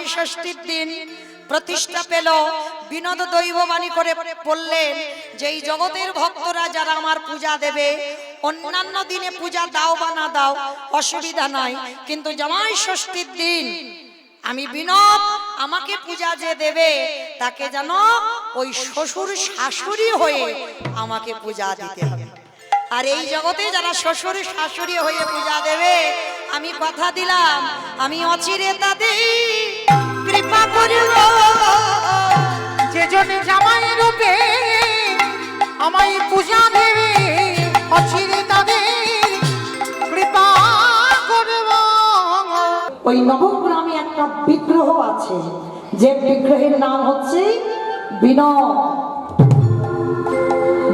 জামাই ষষ্ঠীর দিন প্রতিষ্ঠা পেল, বিনোদ দৈববাণী করে বললেন যে এই জগতের ভক্তরা যারা আমার পূজা দেবে, অন্যান্য দিনে পূজা দাও বা না দাও, অসুবিধা নাই। কিন্তু জামাই ষষ্ঠীর দিন আমি বিনোদ আমাকে পূজা যে দেবে, তাকে যেন ওই শ্বশুর শাশুড়ি হয়ে আমাকে পূজা দিতে হবে। আর এই জগতে যারা শ্বশুর শাশুড়ি হয়ে পূজা দেবে আমি কথা দিলাম আমি অচিরে তাদের কৃপা করব যে জন্য জামাই রূপে আমায় পূজা দেবে অচিরে তাদের কৃপা করব। ওই নবগ্রামে একটা বিগ্রহ আছে যে বিগ্রহের নাম হচ্ছে বিনোদ।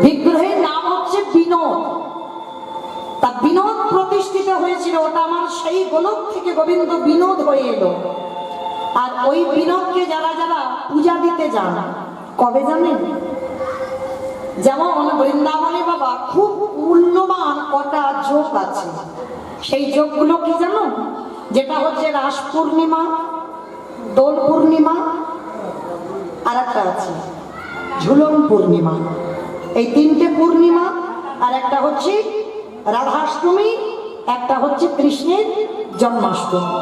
বিগ্রহের নাম হচ্ছে বিনোদ। তা বিনোদ প্রতিষ্ঠিত হয়েছিল, ওটা আমার সেই গোলক থেকে গোবিন্দ বিনোদ হয়ে এলো। আর ওই বিনোদকে যারা যারা পূজা দিতে যান, কবে জানেন? যেমন বৃন্দাবনে বাবা খুব মূল্যবান কটা যোগ আছে। সেই যোগগুলো কি জানো? যেটা হচ্ছে রাস পূর্ণিমা, দোল পূর্ণিমা, আর একটা আছে, ঝুলন পূর্ণিমা। এই তিনটে পূর্ণিমা, আর একটা হচ্ছে রাধাষ্টমী, একটা হচ্ছে কৃষ্ণের জন্মাষ্টমী।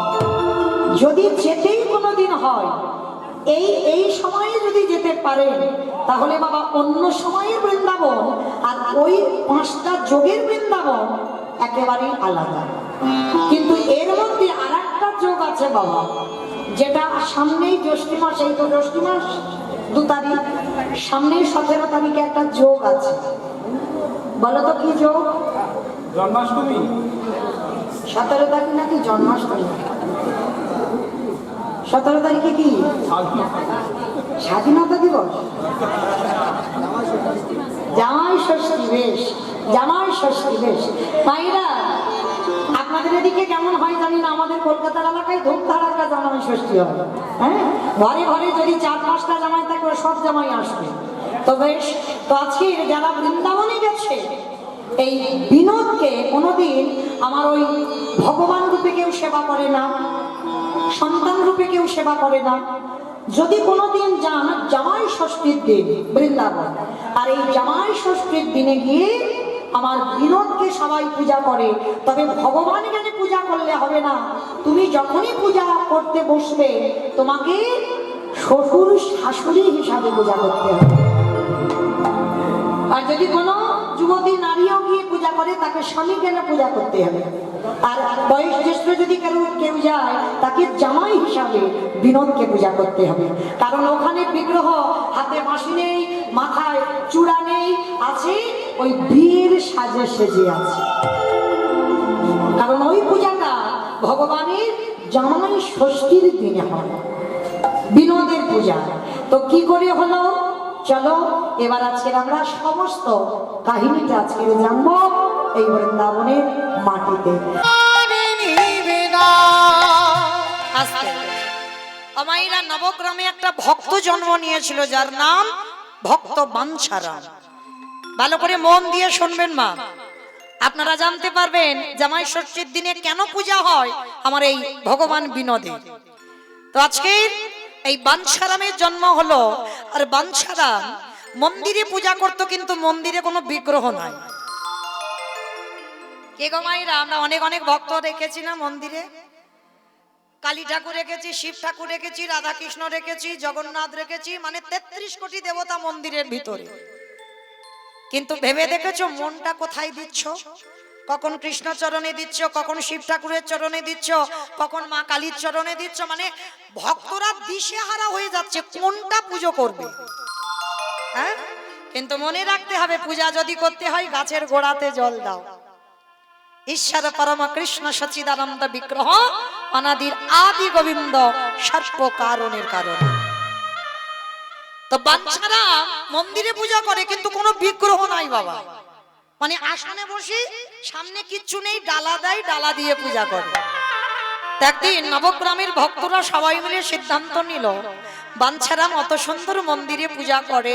যদি যেতেই কোনো দিন হয়, এই এই সময়ে যদি যেতে পারেন, তাহলে বাবা অন্য সময়ের বৃন্দাবন আর ওই পাঁচটা যোগের বৃন্দাবন একেবারেই আলাদা। কিন্তু এর মধ্যে আর একটা যোগ আছে বাবা, যেটা সামনেই জ্যৈষ্ঠী মাস, এই তো জ্যৈষ্ঠী মাস, দু তারিখ, সামনেই সতেরো তারিখে একটা যোগ আছে। বলো তো কি যোগ? জন্মাষ্টমী? সতেরো তারিখ নাকি জন্মাষ্টমী? সতেরো তারিখে কি? স্বাধীনতা দিবস? জামাই ষষ্ঠী বেশ। জামাই ষষ্ঠী বেশ। মাইরা আপনাদের এদিকে কেমন হয় জানি না আমাদের কলকাতার এলাকায় ধূমধাড়াক্কা জামাই ষষ্ঠী হয়। হ্যাঁ? ঘরে ঘরে যদি চার পাঁচটা জামাই থাকে সব জামাই আসবে। তো বেশ তো আজকে যারা বৃন্দাবনে গেছে এই বিনোদকে কোনোদিন আমার ওই ভগবান রূপে কেউ সেবা করে না, সন্তান রূপে কেউ সেবা করে না। যদি কোনোদিন যান জামাই ষষ্ঠীর দিন বৃন্দাবন, আর এই জামাই ষষ্ঠীর দিনে গিয়ে আমার বিনোদকে সবাই পূজা করে, তবে ভগবান এখানে পূজা করলে হবে না। তুমি যখনই পূজা করতে বসবে, তোমাকে শ্বশুর শাশুড়ি হিসাবে পূজা করতে হবে। আর যদি কোনো যুবতী নারীও গিয়ে পূজা করে, তাকে স্বামী কেন পূজা করতে হবে? আর বয়স জ্যেষ্ঠ যদি কেউ কেউ যায়, তাকে জামাই হিসাবে বিনোদকে পূজা করতে হবে। কারণ ওখানে বিগ্রহ, হাতে বাঁশি নেই, মাথায় চূড়া নেই, আছে ওই বীর সাজে সেজে আছে। কারণ ওই পূজাটা ভগবানের জামাই ষষ্ঠীর দিনে হয়। বিনোদের পূজা। তো কি করে হলো? চলো, এবার আজকে আমরা সমস্ত কাহিনীটা আজকে জানব এই বৃন্দাবনের মাটিতে। নবগ্রামে একটা ভক্ত জন্ম নিয়েছিল, যার নাম ভক্ত বাঞ্ছারাম। ভালো করে মন দিয়ে শুনবেন, মা। আপনারা জানতে পারবেন, জামাই ষষ্ঠীর দিনে কেন পূজা হয়, আমার এই ভগবান বিনোদে। তো আজকের এই বাঞ্ছারামের জন্ম হলো। আর বাঞ্ছারাম মন্দিরে পূজা করত কিন্তু মন্দিরে কোনো বিগ্রহ নাই। কে গো মাইরা, আমরা অনেক অনেক ভক্ত রেখেছি না মন্দিরে? কালী ঠাকুর রেখেছি, শিব ঠাকুর রেখেছি রাধা কৃষ্ণ রেখেছি, জগন্নাথ রেখেছি মানে তেত্রিশ কোটি দেবতা মন্দিরের ভিতরে। কিন্তু ভেবে দেখেছ মনটা কোথায় দিচ্ছ? কখন কৃষ্ণ চরণে দিচ্ছ, কখন শিব ঠাকুরের চরণে দিচ্ছ, কখন মা কালীর চরণে দিচ্ছ মানে ভক্তরা দিশেহারা হয়ে যাচ্ছে, কোনটা পুজো করবে? হ্যাঁ? কিন্তু মনে রাখতে হবে, পূজা যদি করতে হয়, গাছের গোড়াতে জল দাও। ঈশ্বর পরম কৃষ্ণ সচিদানন্দ বিগ্রহ, অনাদির আদি গোবিন্দ সর্ব কারণের কারণে। তো বাচ্চারা মন্দিরে পূজা করে, কিন্তু কোনো বিগ্রহ নাই বাবা। মানে আসনে বসে সামনে কিচ্ছু নেই, ডালা দেয়, ডালা দিয়ে পূজা করে। একদিন নবগ্রামের ভক্তরা সবাই মিলে সিদ্ধান্ত নিল, বাঞ্ছারাম অত সুন্দর মন্দিরে পূজা করে,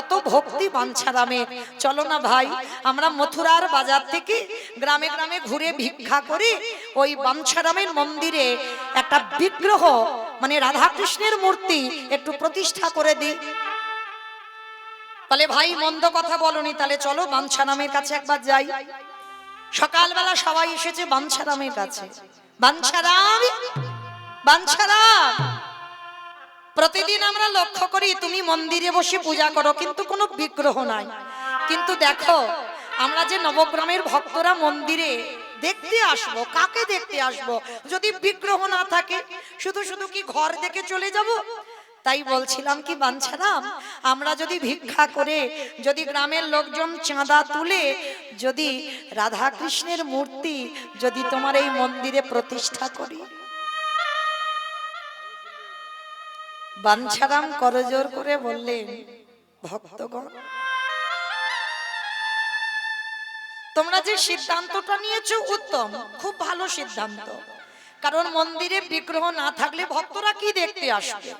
অত ভক্তি বাঞ্ছারামের চলো না ভাই, আমরা মথুরার বাজার থেকে গ্রামে গ্রামে ঘুরে ভিক্ষা করি, ওই বাঞ্ছারামের মন্দিরে একটা বিগ্রহ মানে রাধাকৃষ্ণের মূর্তি একটু প্রতিষ্ঠা করে দিই। তাহলে ভাই, মন্দ কথা বলনি, তাহলে চলো বাঞ্ছারামের কাছে একবার যাই। সকালবেলা সবাই এসেছে বাঞ্ছারামের কাছে। বাঞ্ছারাম বাঞ্ছারাম। প্রতিদিন আমরা লক্ষ্য করি, তুমি মন্দিরে বসে পূজা করো, কিন্তু কোনো বিগ্রহ নাই। কিন্তু দেখো, আমরা যে নবগ্রামের ভক্তরা মন্দিরে দেখতে আসব, কাকে দেখতে আসব? যদি বিগ্রহ না থাকে, শুধু শুধু কি ঘর দেখে চলে যাব? তাই বলছিলাম কি, বাঞ্ছারাম, আমরা যদি ভিক্ষা করে, যদি গ্রামের লোকজন চাঁদা তুলে, যদি রাধা কৃষ্ণের মূর্তি যদি তোমার এই মন্দিরে প্রতিষ্ঠা করি। বাঞ্ছারাম করজোর করে বললেন, ভক্তগণ, তোমরা যে সিদ্ধান্তটা নিয়েছো উত্তম, খুব ভালো সিদ্ধান্ত। কারণ মন্দিরে বিগ্রহ না থাকলে ভক্তরা কি দেখতে আসবে?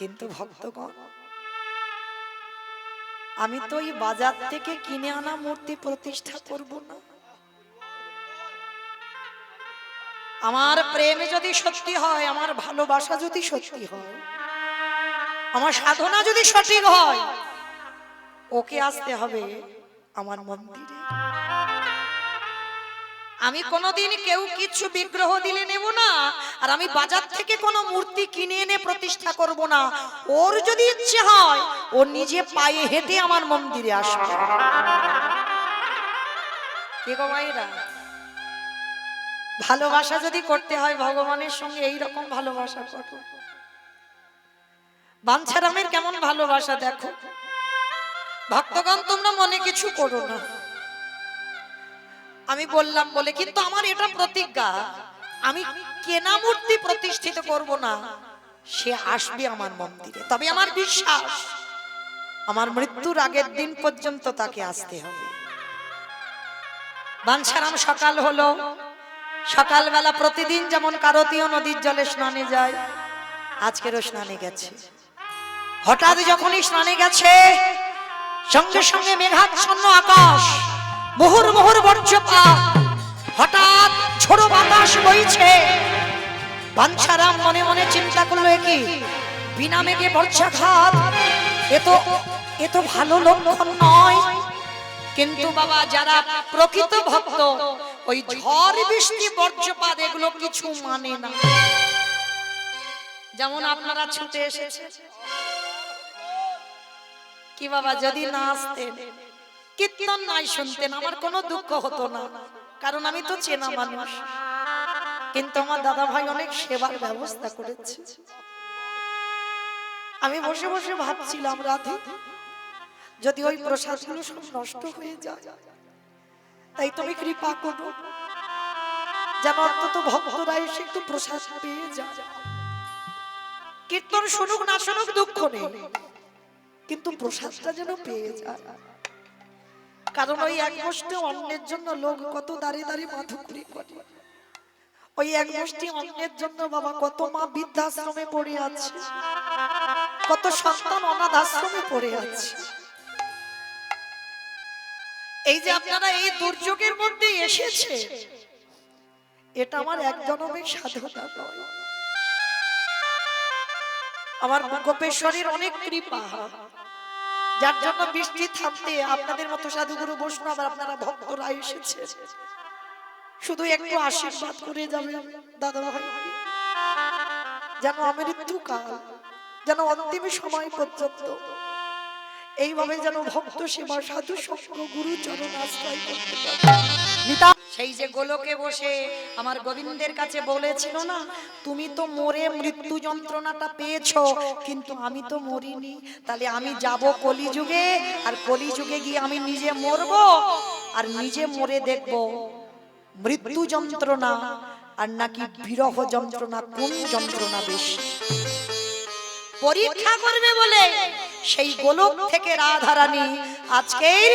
কিন্তু ভক্তগণ, আমি তো এই বাজার থেকে কিনে আনা মূর্তি প্রতিষ্ঠা করব না। আমার প্রেম যদি সত্যি হয়, আমার ভালোবাসা যদি সত্যি হয়, আমার সাধনা যদি সঠিক হয়, ওকে আসতে হবে আমার মন্দিরে। আমি কোনোদিন কেউ কিছু বিগ্রহ দিলে নেব না। আর আমি বাজার থেকে কোনো মূর্তি কিনে এনে প্রতিষ্ঠা করব না। ওর যদি ইচ্ছে হয় ও নিজে পায়ে হেঁটে আমার মন্দিরে আসবে। কে গো মায়েরা? ভালোবাসা যদি করতে হয় ভগবানের সঙ্গে এই রকম ভালোবাসা করো। বাঞ্ছারামের কেমন ভালোবাসা দেখো। ভক্তগণ তোমরা মনে কিছু করো না। আমি বললাম বলে, কিন্তু আমার এটা প্রতিজ্ঞা। আমি কেনা মূর্তি প্রতিষ্ঠিত করব না। সে আসবে আমার মন্দিরে। তবে আমার বিশ্বাস, আমার মৃত্যুর আগের দিন পর্যন্ত তাকে আসতে হবে। বাঞ্ছারাম, সকাল হলো। সকালবেলা প্রতিদিন যেমন কারতীয় নদীর জলে স্নানে যায়, আজকেরও স্নানে গেছে। হঠাৎ যখনই স্নানে গেছে, সঙ্গে সঙ্গে মেঘাচ্ছন্ন আকাশ। মুহুর মুহুর বর্জ্যপাত হঠাৎ ছোড়ো বাতাস বইছে। বাঞ্ছারাম মনে মনে চিন্তা করল কি? বিনা মেঘে বর্ষাঘাত এ তো এ তো ভালো লক্ষণ নয়। কিন্তু বাবা, যারা প্রকৃত ভক্ত, ওই ঝড় বৃষ্টি বর্জ্যপাত এগুলো কিছু মানে না। যেমন আপনারা ছুটে এসেছে কি বাবা, যদি না আসতেন কীর্তন নাই শুনতেন, আমার কোনো দুঃখ হতো না, কারণ আমি তো চেনা মানুষ। কিন্তু আমার দাদা ভাই অনেক সেবার ব্যবস্থা করেছে। আমি বসে বসে ভাবছিলাম, রাধে, যদি ওই প্রসাদগুলো সব নষ্ট হয়ে যায়, তাই তুমি কৃপা করো। যেন অন্তত ভক্তরা এসে একটু প্রসাদ পেয়ে যায়। কীর্তন শুনুক না শুনুক দুঃখ নেই, কিন্তু প্রসাদটা যেন পেয়ে যায়। কারণ ওই এক মুষ্টি অন্যের জন্য লোক কত দাঁড়িয়ে দাঁড়িয়ে মাধুকরি করে ওই এক মুষ্টি অন্যের জন্য বাবা কত মা বৃদ্ধাশ্রমে পড়ে আছে। কত সন্তান অনাথ আশ্রমে পড়ে আছে। এই যে আপনারা এই দুর্যোগের মধ্যে এসেছে এটা আমার এক জনমের সাধনা নয়। আমার গোপেশ্বরীর অনেক কৃপা। যার জন্য বৃষ্টি থামতে আপনাদের মতো সাধুগুরু আর আপনারা ভক্তরা এসেছে। শুধু একটু আশীর্বাদ করে যাবে দাদা ভাই যেন আমৃত্যুকাল যেন অন্তিম সময় পর্যন্ত এইভাবে যেন ভক্ত সেবা সাধু সঙ্গ গুরু চরণ আশ্রয় করতে পারে। সেই যে গোলকে বসে আমার গোবিন্দের কাছে বলেছিল না, তুমি তো মরে মৃত্যু যন্ত্রণাটা পেয়েছ, কিন্তু আমি তো মরিনি। তাহলে আমি যাব কলিযুগে, আর কলিযুগে গিয়ে আমি নিজে মরব আর নিজে মরে দেখব মৃত্যু যন্ত্রণা আর নাকি বিরহ যন্ত্রণা, কোন যন্ত্রণা বেশি? পরীক্ষা করবে বলে সেই গোলক থেকে রাধারানী আজকের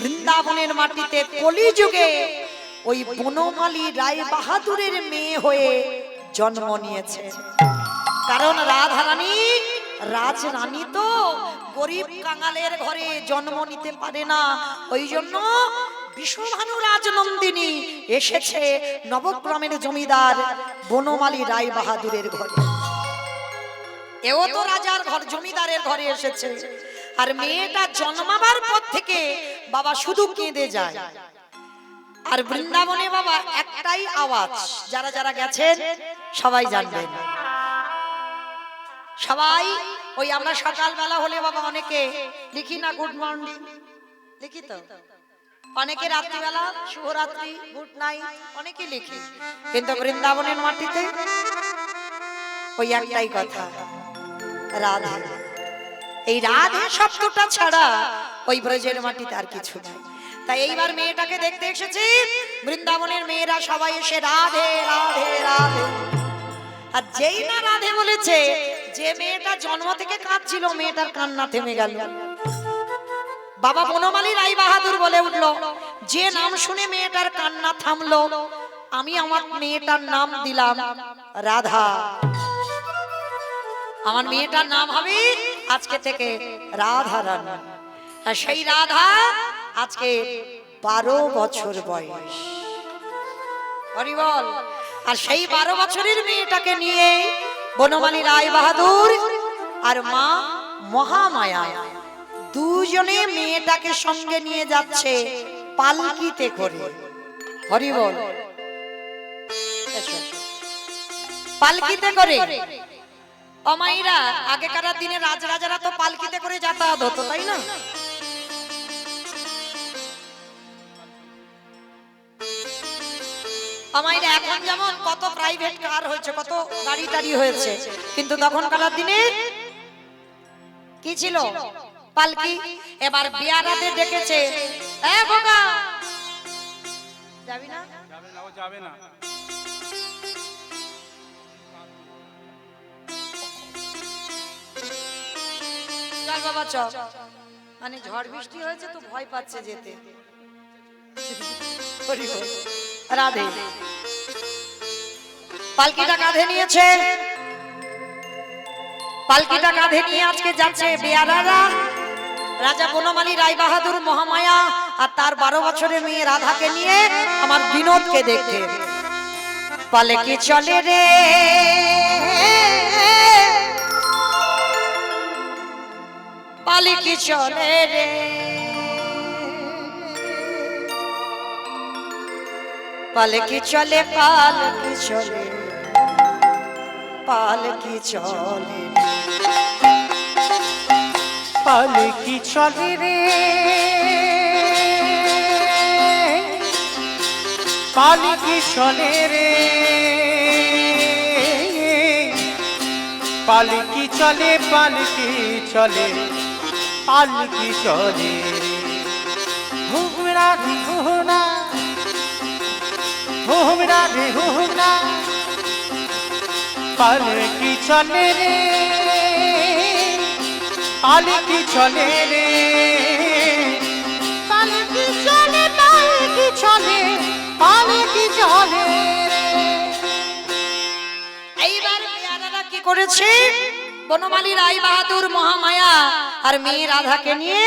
বৃন্দাবনের মাটিতে কলিযুগে ওই বনমালী রায় বাহাদুরের মেয়ে হয়ে জন্ম নিয়েছে। কারণ রাধারানী, রাজরানী তো গরিব কাঙালের ঘরে জন্ম নিতে পারে না। ওই জন্য বিশ্বভানু রাজনন্দিনী এসেছে নবগ্রামের জমিদার বনমালী রায় বাহাদুরের ঘরে। এও তো রাজার ঘর, জমিদারের ঘরে এসেছে। আর মেয়েটা জন্মাবার পর থেকে বাবা শুধু কেঁদে যায়। আর বৃন্দাবনে বাবা একটাই আওয়াজ, যারা যারা গেছেন, সবাই জানবেন। সবাই, ওই আমরা সকালবেলা হলে বাবা অনেকে লিখি না গুড মর্নিং? লিখি তো? অনেকে রাত্রিবেলা, শুভরাত্রি, গুড নাইট, অনেকে লিখি। কিন্তু বৃন্দাবনের মাটিতে ওই একটাই কথা, রাধা। এই রাধে শব্দটা ছাড়া ওই ব্রজের মাটিতে আর কিছু নাই। তাই এইবার মেয়েটাকে দেখতে এসেছি। বৃন্দাবনের মেয়েরা সবাই এসে রাধে রাধে রাধে। আর যেই না রাধে বলেছে, যে মেয়েটা জন্ম থেকে কাঁদছিল, মেয়েটার কান্না থেমে গেল। বাবা বনমালী রাই বাহাদুর বলে উঠল, যে নাম শুনে মেয়েটার কান্না থামলো, আমি আমার মেয়েটার নাম দিলাম রাধা। আমার মেয়েটার নাম হবে আজকে থেকে রাধা রানী সেই রাধা আজকে বারো বছর বয়স। হরি বল। আর সেই বারো বছরের মেয়েটাকে নিয়ে বনমালী রায় বাহাদুর আর মা মহামায়া দুজনে মেয়েটাকে সঙ্গে নিয়ে যাচ্ছে পালকিতে করে। হরি বল। এসো। পালকিতে করে। অমাইরা আগেকার দিনে রাজরাজারা তো পালকিতে করে যাতায়াত হতো, তাই না? অমাইরা এখন যেমন কত প্রাইভেট কার হয়েছে কত গাড়ি টাড়ি হয়েছে কিন্তু তখনকার দিনে কি ছিল? পালকি? এবার বিয়ারাতে ডেকেছে এ বোকা যাবি না? যাবে না ও যাবে না। চল বাবা চল। মানে ঝড় বৃষ্টি হয়েছে তো ভয় পাচ্ছে যেতে। রাধে। পালকিটা কাঁধে নিয়েছে। পালকিটা কাঁধে নিয়ে আজকে যাচ্ছে বেয়ারারা রাজা বনমালী রায় বাহাদুর মহামায়া আর তার বারো বছরের মেয়ে রাধাকে নিয়ে আমার বিনোদকে দেখতে। পালকি চলে রে। পালকি চলে রে। পালকি চলে পালকি চলে পালকি চলে। পালকি চলে রে, পালকি চলে রে, পালকি চলে পালকি চলে পালকি চলে হুমরা রে হুমরা রে হুমরা পালকি চলে রে? পালকি চলে রে? পালকি চলে পালকি চলে পালকি চলে এইবার পেয়ারারা কি করেছে? বনমালী রায় বাহাদুর মহামায়া আর মেয়ে রাধাকে নিয়ে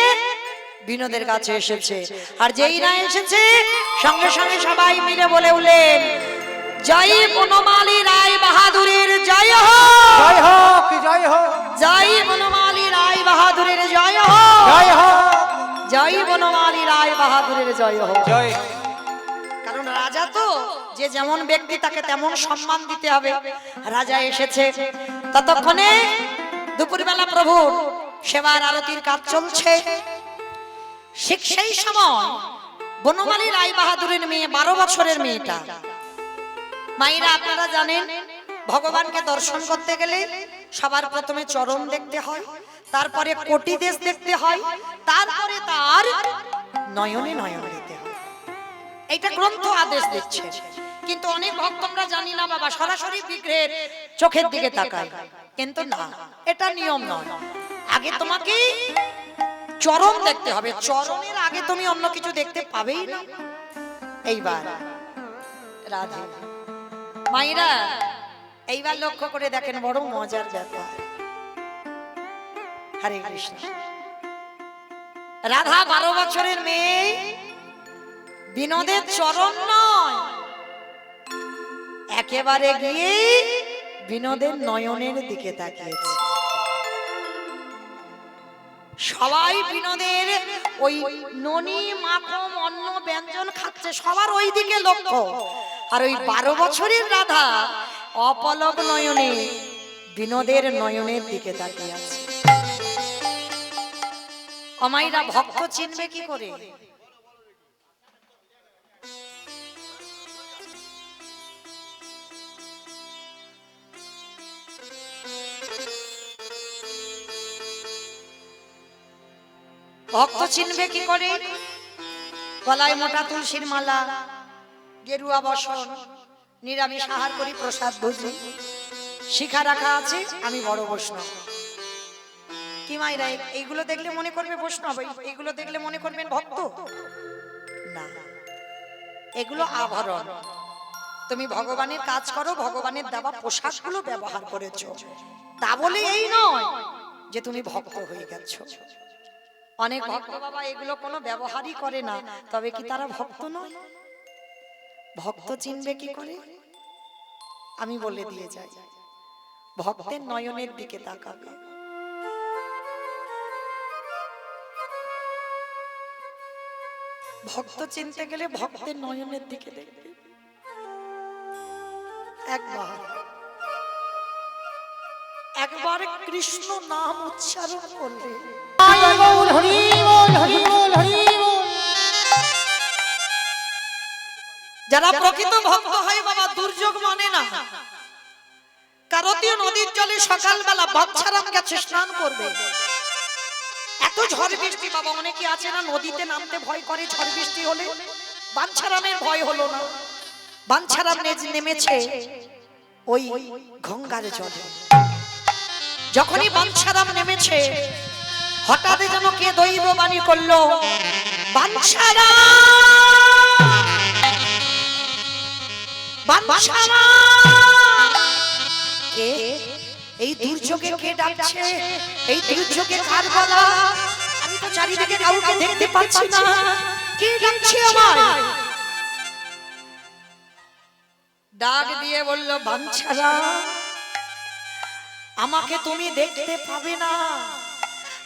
বিনোদের কাছে এসেছে। আর যেই না এসেছে সঙ্গে সঙ্গে সবাই মিলে বলে উঠলেন জয় বনমালী রায় বাহাদুরের জয় হোক জয় হোক! জয় হোক। জয় বনমালী রায় বাহাদুরের জয় হোক! জয় হোক। জয় বনমালী রায় বাহাদুরের জয় হোক! জয়। কারণ রাজা তো যে যেমন ব্যক্তি তাকে তেমন সম্মান দিতে হবে। রাজা এসেছে। ততক্ষণে দুপুরবেলা প্রভুর সেবার আরতির কাজ চলছে। ঠিক সেই সময় বনমালী রায় বাহাদুরের মেয়ে, বারো বছরের মেয়েটা। মাইরা আপনারা জানেন, ভগবানকে দর্শন করতে গেলে সবার প্রথমে চরণ দেখতে হয়, তারপরে কোটি দেশ দেখতে হয়, তারপরে তার নয়নে নয়ন দিতে হয়। এইটা গ্রন্থ আদেশ দিচ্ছে। কিন্তু অনেক ভক্ত আমরা জানি না বাবা, সরাসরি বিগ্রহের চোখের দিকে তাকায়। কিন্তু না, এটা নিয়ম নয়। আগে তোমাকে চরণ দেখতে হবে। চরণের আগে তুমি অন্য কিছু দেখতে পাবেই না। এইবার, রাধে। মাইরা এইবার লক্ষ্য করে দেখেন, বড় মজার ব্যাপার। হরে কৃষ্ণ। রাধা বারো বছরের মেয়ে, বিনোদের চরণ নয়। একেবারে গিয়ে বিনোদের নয়নের দিকে তাকিয়েছে। সবাই বিনোদের ওই ননি মাখম অন্য ব্যঞ্জন খাচ্ছে, সবার ওই দিকে লক্ষ্য। আর ওই বারো বছরের রাধা অপলক নয়নে, বিনোদের নয়নের দিকে তাকিয়ে আছে। অমাইরা ভক্ত চিনবে কি করে? ভক্ত চিনবে কি করে? গলায় মোটা তুলসীর মালা, গেরুয়া বসন, নিরামিষ আহার করি, প্রসাদ ভুজি। শিখা রাখা আছে, আমি বড় বৈষ্ণব। কি মাইরা এই- এইগুলো দেখলে মনে করবে বৈষ্ণব এই- এইগুলো দেখলে মনে করবেন ভক্ত? না। এগুলো আভরণ। তুমি ভগবানের কাজ করো, ভগবানের দেওয়া পোশাকগুলো ব্যবহার করেছ। তা বলে এই নয় যে তুমি ভক্ত হয়ে গেছো। অনেক ভক্ত বাবা এগুলো কোনো ব্যবহারই করে না। তবে কি তারা ভক্ত নয়? ভক্ত চিনবে কি করে? আমি বলে দিয়ে যাই। ভক্তের নয়নের দিকে তাকাবে ভক্ত চিনতে গেলে ভক্তের নয়নের দিকে দেখবে। একবার একবার কৃষ্ণ নাম উচ্চারণ করবে যারা প্রকৃত ভক্ত হয় বাবা, দুর্যোগ মানে না। কারতীয় নদীর জলে সকালবেলা বাচ্চারাম গেছে, স্নান করবে। এত ঝড় বৃষ্টি, বাবা, অনেকে আছে না, নদীতে নামতে ভয় করে, ঝড় বৃষ্টি হলে। বাঞ্ছারামের ভয় হলো না। বাঞ্ছারাম নেমেছে ওই গঙ্গার জলে। যখনই বাঞ্ছারাম নেমেছে হঠাৎ যেন কে দৈব বাণী করল এই দুর্যোগে কে ডাকছে? এই দুর্যোগে কার গলা? আমি তো চারিদিকে কাউকে দেখতে পাচ্ছি না। কে ডাকছে আমার ডাক দিয়ে বলল, বাঞ্ছারা, আমাকে তুমি দেখতে পাবে না।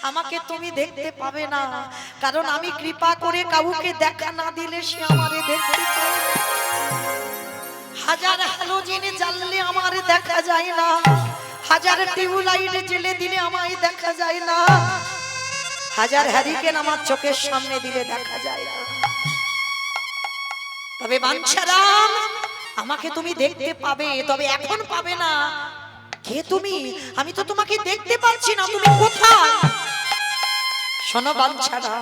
আমাকে তুমি দেখতে পাবে না। কারণ আমি কৃপা করে কাউকে দেখা না দিলে সে আমারে দেখতে হাজার হ্যালোজিন জ্বাললে আমার দেখা যায় না। হাজার টিউবলাইট জেলে দিলে আমায় দেখা যায় না। হাজার হ্যারিকেন আমার চোখের সামনে দিলে দেখা যায় না। তবে বাঞ্ছারাম আমাকে তুমি দেখতে পাবে তবে এখন পাবে না। কে তুমি? আমি তো তোমাকে দেখতে পাচ্ছি না, তুমি কোথায়? শোনো বাঞ্ছারা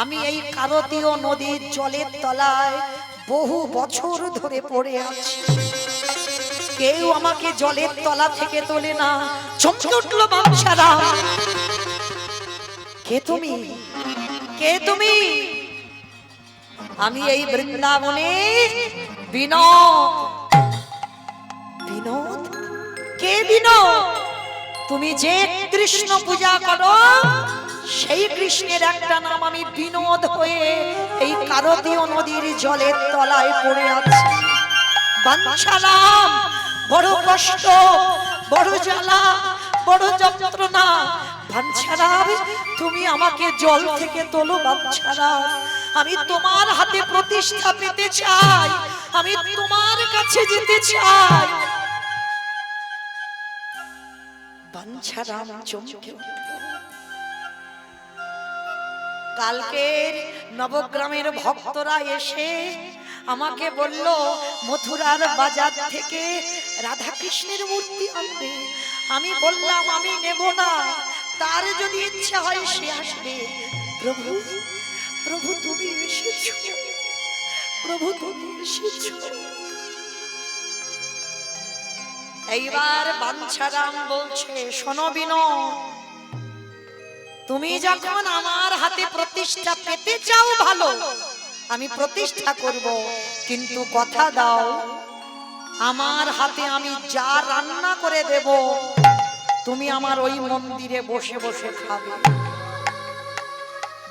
আমি এই কারতীয় নদীর জলের তলায় বহু বছর ধরে পড়ে আছি। কেউ আমাকে জলের তলা থেকে তোলে না, চমকে উঠল বাঞ্ছারা কে তুমি? কে তুমি? আমি এই বৃন্দাবনে বিনোদ বিনোদ? কে বিনোদ তুমি যে কৃষ্ণ পূজা করো, সেই কৃষ্ণের একটা নাম আমি বিনোদ হয়ে এই কারতীয় নদীর জলের তলায় পড়ে আছি। বাঞ্ছারাম বড় কষ্ট, বড় জ্বালা, বড় যন্ত্রণা। বাঞ্ছারাম তুমি আমাকে জল থেকে তোলো বাঞ্ছারাম আমি তোমার হাতে প্রতিষ্ঠা পেতে চাই, আমি তোমার কাছে যেতে চাই। বাঞ্ছারাম চমকে কালকের নবগ্রামের ভক্তরা এসে আমাকে বলল, মথুরার বাজার থেকে রাধা কৃষ্ণের মূর্তি আনবে। আমি বললাম, আমি নেব না। তার যদি ইচ্ছা হয় সে আসবে। প্রভু প্রভু তুমি এসেছ। প্রভু তুমি এসেছ। এইবার বাঞ্ছারাম বলছে, শোনো বিনোদ তুমি যখন আমার হাতে প্রতিষ্ঠা পেতে চাও ভালো, আমি প্রতিষ্ঠা করব, কিন্তু কথা দাও, আমার হাতে আমি যা রান্না করে দেব, তুমি আমার ওই মন্দিরে বসে বসে খাবে।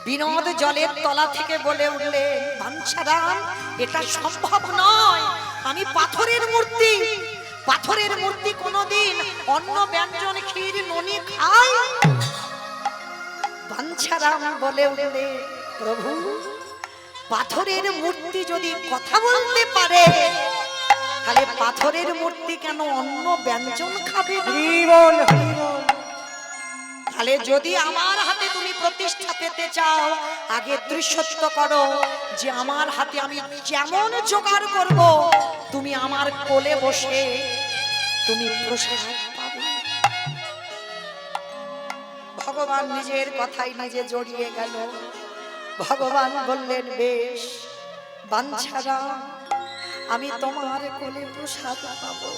বিনোদ জলের তলা থেকে বলে উঠলে, বাঞ্ছারাম, এটা সম্ভব নয়, আমি পাথরের মূর্তি পাথরের মূর্তি কোনোদিন অন্য ব্যঞ্জন ক্ষীর ননি খায়? বাঞ্ছারাম বলে উঠলে প্রভু পাথরের মূর্তি যদি কথা বলতে পারে তাহলে পাথরের মূর্তি কেন অন্য ব্যঞ্জন খাবে তাহলে যদি আমার তুমি প্রতিষ্ঠা পেতে চাও, আগে দৃশ্যত্ব করো যে আমার হাতে আমি যেমন জোগাড় করব, তুমি আমার কোলে বসে তুমি পাবে। ভগবান নিজের কথাই নিজে জড়িয়ে গেল। ভগবান বললেন, বেশ, বাঞ্ছারা, আমি তোমার কোলে প্রসাদ পাবো।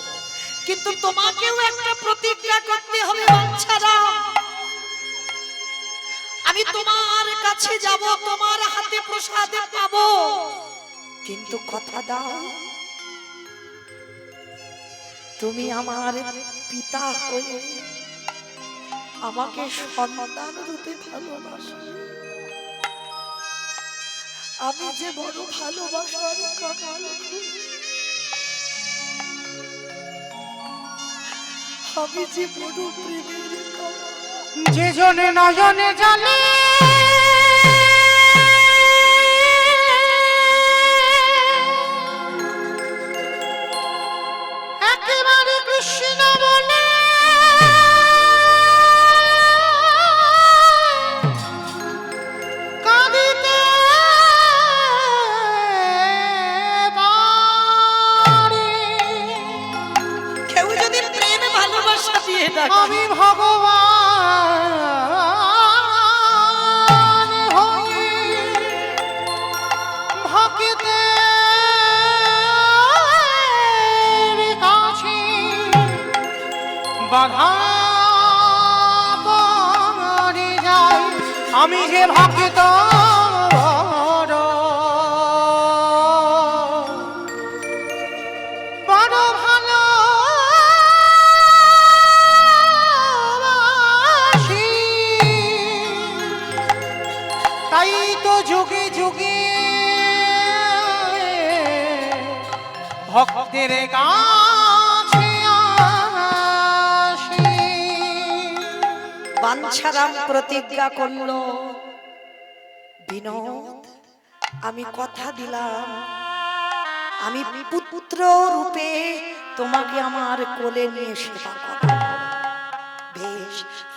কিন্তু তোমাকেও একটা প্রতিজ্ঞা করতে হবে, বাঞ্ছারা। আমি তোমার কাছে যাব, তোমার হাতে প্রসাদ পাবো কিন্তু কথা দাও, তুমি আমার পিতা হয়ে আমাকে সন্তান রূপে ভালোবাসো আমি যে বড় ভালোবাসার কাঙাল গো। আমি যে বড় প্রেমের যে জনে নয়নে জানে আমি যে ভক্ত যুগে যুগে ভক্তের কাছে বাঞ্ছারাম প্রতিজ্ঞা করল। বিনোদ আমি কথা দিলাম। আমি পুত্র রূপে তোমাকে আমার কোলে নিয়ে সেবা করব। বেশ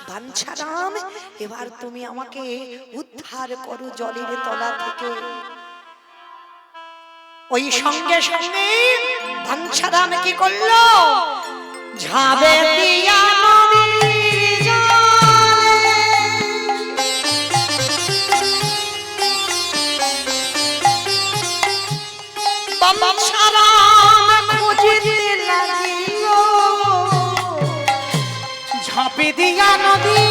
বাঞ্ছারাম এবার তুমি আমাকে উদ্ধার করো জলের তলা থেকে। ওই সঙ্গে সঙ্গে বাঞ্ছারাম কি করল? ঝাবে দিয়া ঝাঁপে দিয়া নদী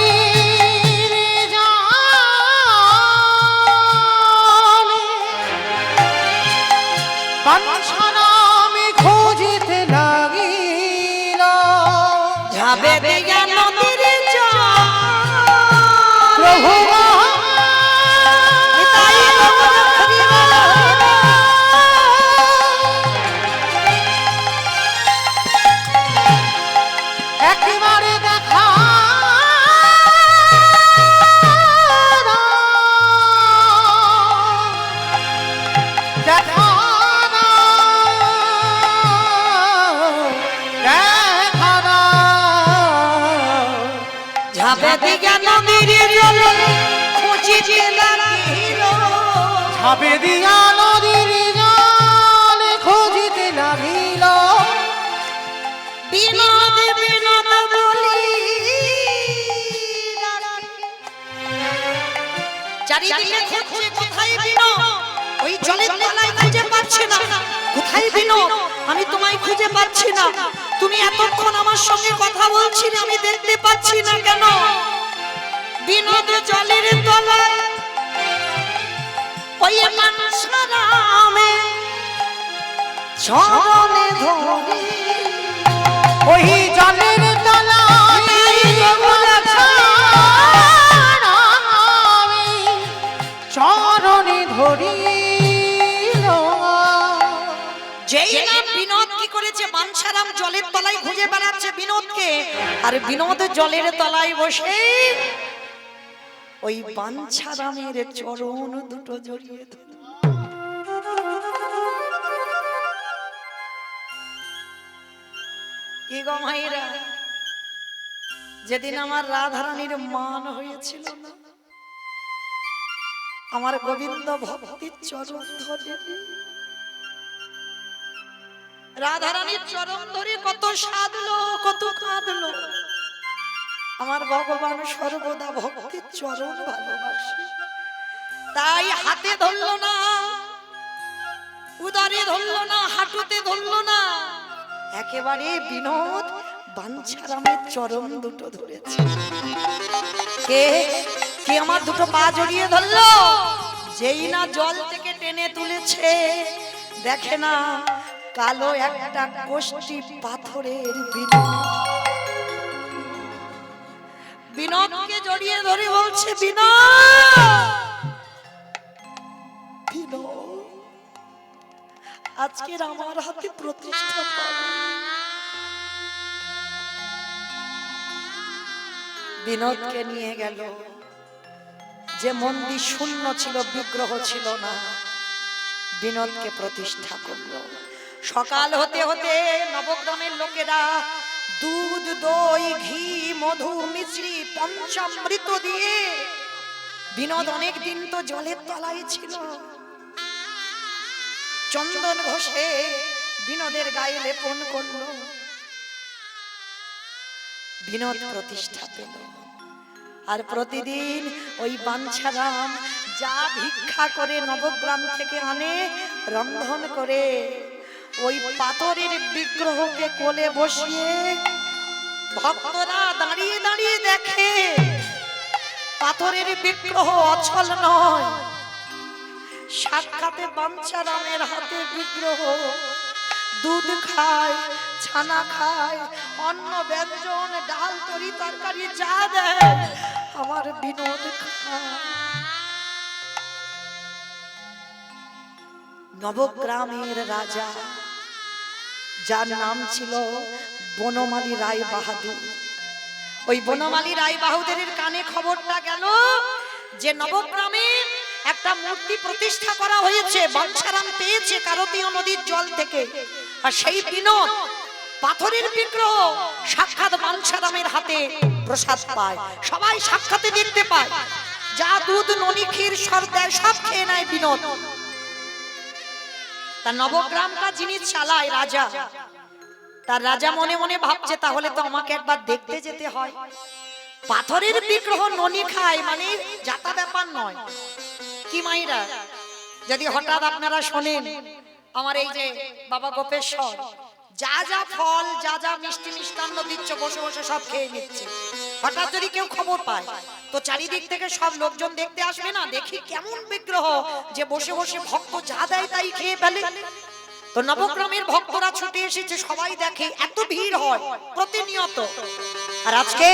ছাপে দিয়া নদীর জল খুঁজিতে খুঁজছে, কোথায় ওই না। কোথায় আমি তোমায় খুঁজে পাচ্ছি না। তুমি এতক্ষণ আমার সঙ্গে কথা বলছিলে, আমি দেখতে পাচ্ছি না কেন? বিনোদ জলের তলায় ওই মানুষ রামে চরণে ধরি। ওই জলের তলায় আমি চরণে ধরিল। যেই না বিনোদ কি করেছে? বাঞ্ছারাম জলের তলায় খুঁজে বেড়াচ্ছে বিনোদকে। আর বিনোদ জলের তলায় বসে ওই বাঞ্ছারামের চরণ দুটো জড়িয়ে। কি গো মাইরা যেদিন আমার রাধারানীর মান হয়েছিল আমার গোবিন্দ ভক্তির চরণ ধরে রাধারানীর চরণ ধরে কত সাধলো, কত কাঁদলো আমার ভগবান সর্বদা ভক্তির চরণ ভালোবাসে। তাই হাতে ধরলো না, উদারে ধরলো না, হাঁটুতে ধরলো না। একেবারে বিনোদ বাঞ্ছারামের চরণ দুটো ধরেছে। কে কে আমার দুটো পা জড়িয়ে ধরলো? যেই না জল থেকে টেনে তুলেছে। দেখে না, কালো একটা কোষ্টি পাথরের বিনোদ। বিনোদকে জড়িয়ে ধরে বলছে বিনোদ আজকের আমার হাতে প্রতিষ্ঠা বিনোদকে নিয়ে গেল। যে মন্দির শূন্য ছিল, বিগ্রহ ছিল না বিনোদকে প্রতিষ্ঠা করল। সকাল হতে হতে নবগ্রামের লোকেরা দুধ দই, ঘি, মধু মিশ্রি পঞ্চামৃত দিয়ে বিনোদ অনেক দিন তো জলের তলায় ছিল। চন্দন ঘষে বিনোদের গায়ে লেপন করল। বিনোদ প্রতিষ্ঠা পেল। আর প্রতিদিন ওই বাঞ্ছারাম যা ভিক্ষা করে নবগ্রাম থেকে আনে, রন্ধন করে ওই পাথরের বিগ্রহকে কোলে বসিয়ে ভক্তরা দাঁড়িয়ে দাঁড়িয়ে দেখে, পাথরের বিগ্রহ অচল নয়। সাক্ষাতে বাঞ্ছারামের হাতে বিগ্রহ, দুধ খায়, ছানা খায়, অন্ন, ব্যঞ্জন, ডাল, তরি তরকারি যা দেয়, আমার বিনোদ নবগ্রামের রাজা যার নাম ছিল বনমালী রায় বাহাদুর। ওই বনমালী রায় বাহাদুরের কানে খবরটা গেল যে নবগ্রামে একটা মূর্তি প্রতিষ্ঠা করা হয়েছে বাঞ্ছারাম পেয়েছে কারতীয় নদীর জল থেকে। আর সেই বিনোদ পাথরের বিগ্রহ সাক্ষাৎ বাঞ্ছারামের হাতে প্রসাদ পায়। সবাই সাক্ষাতে দেখতে পায়। যা দুধ, ননি, ক্ষীর সর দেয় সব খেয়ে নেয় বিনোদ। তার নবগ্রামটা যিনি চালায় রাজা, তার রাজা মনে মনে ভাবছে, তাহলে তো আমাকে একবার দেখতে যেতে হয়। পাথরের বিগ্রহ ননি খায় মানে যাতা ব্যাপার নয়। কি মাইরা? যদি হঠাৎ আপনারা শোনেন, আমার এই যে বাবা গোপেশ্বর, যা যা ফল, যা যা মিষ্টি মিষ্টান্ন দিচ্ছে, বসে বসে সব খেয়ে নিচ্ছে। হঠাৎ যদি কেউ খবর পায় তো চারিদিক থেকে সব লোকজন দেখতে আসবে না? দেখি কেমন বিগ্রহ যে বসে বসে ভক্ত যা দেয় তাই খেয়ে ফেলে। তো নবগ্রামের ভক্তরা ছুটে এসেছে, সবাই দেখে এত ভিড় হয়, প্রতিনিয়ত। আর আজকে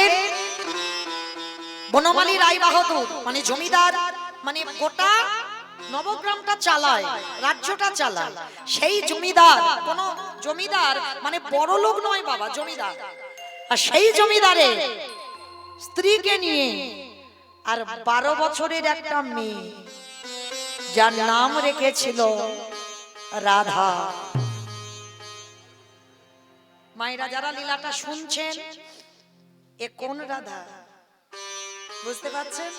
বনমালী রায় বাহাদুর মানে জমিদার মানে গোটা নবগ্রামটা চালায়, রাজ্যটা চালায়। সেই জমিদার, কোন জমিদার মানে বড় লোক নয় বাবা, জমিদার। আর সেই জমিদারে স্ত্রীকে নিয়ে আর বারো বছরের একটা মেয়ে, যার নাম রেখেছিল রাধা। মায়েরা, যারা লীলাটা শুনছেন, এ কোন রাধা? বুঝতে পারছেন?